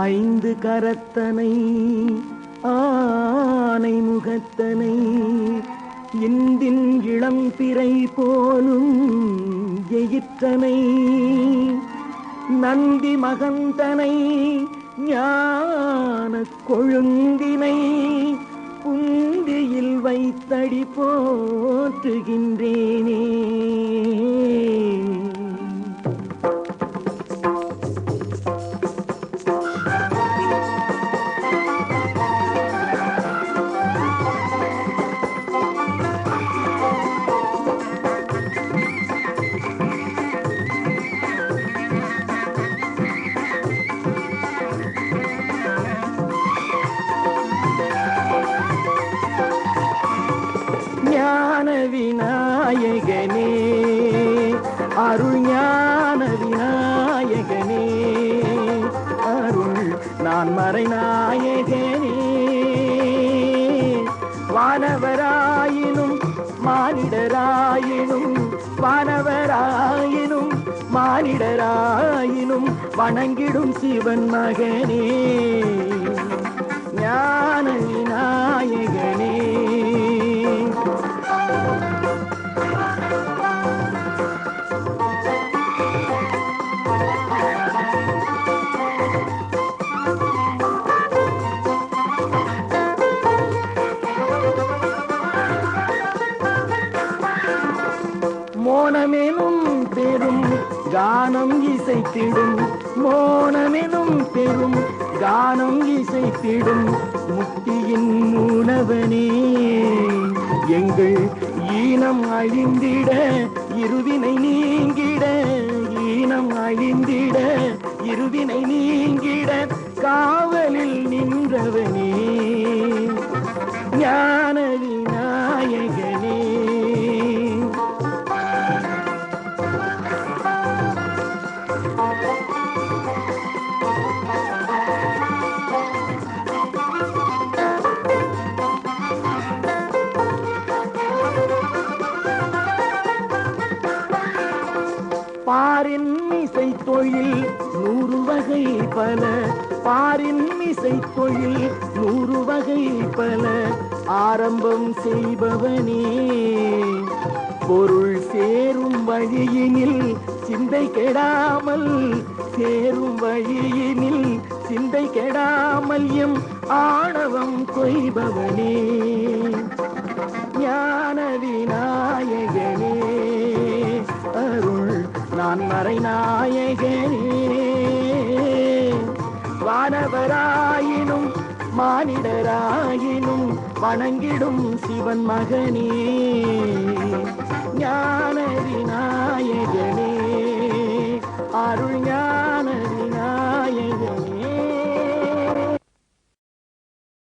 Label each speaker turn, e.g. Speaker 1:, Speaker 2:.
Speaker 1: ஐந்து கரத்தனை ஆனை முகத்தனை இந்தின் இளம் பிறை போலும் எயிற்றனை நந்தி மகந்தனை ஞான கொழுந்தினை புந்தியில் வைத்தடி போற்றுகின்றேனே. விநாயகனே அருள் ஞான விநாயகனே. அருள் நான் மறைநாயகனே. வானவராயினும் மானிடராயினும் வானவராயினும் மானிடராயினும் வணங்கிடும் சிவன் மகனே. ஞான மோனமெனும் பெரும் கானம் இசைத்திடும். மோனமெனும் பெரும் கானம் இசைத்திடும். முக்தியின் மூலவனே எங்கள் ஈனம் அழிந்திட இருவினை நீங்கிட ஈனம் அழிந்திட இருவினை நீங்கிட காவலில் நின்றவனே. ஞான இசை தொழில் நூறு வகை பல. பாரின் இசை தொழில் நூறு வகை பல. ஆரம்பம் செய்பவனே. பொருள் சேரும் வழியினில் சிந்தை கெடாமல். சேரும் வழியினில் சிந்தை கெடாமல் எம் ஆணவம் கொய்பவனே. ஞானவினா நான் மறைநாயகனே. வானவராயினும் மானிடராயினும் வணங்கிடும் சிவன் மகனே. ஞான விநாயகனே அருள்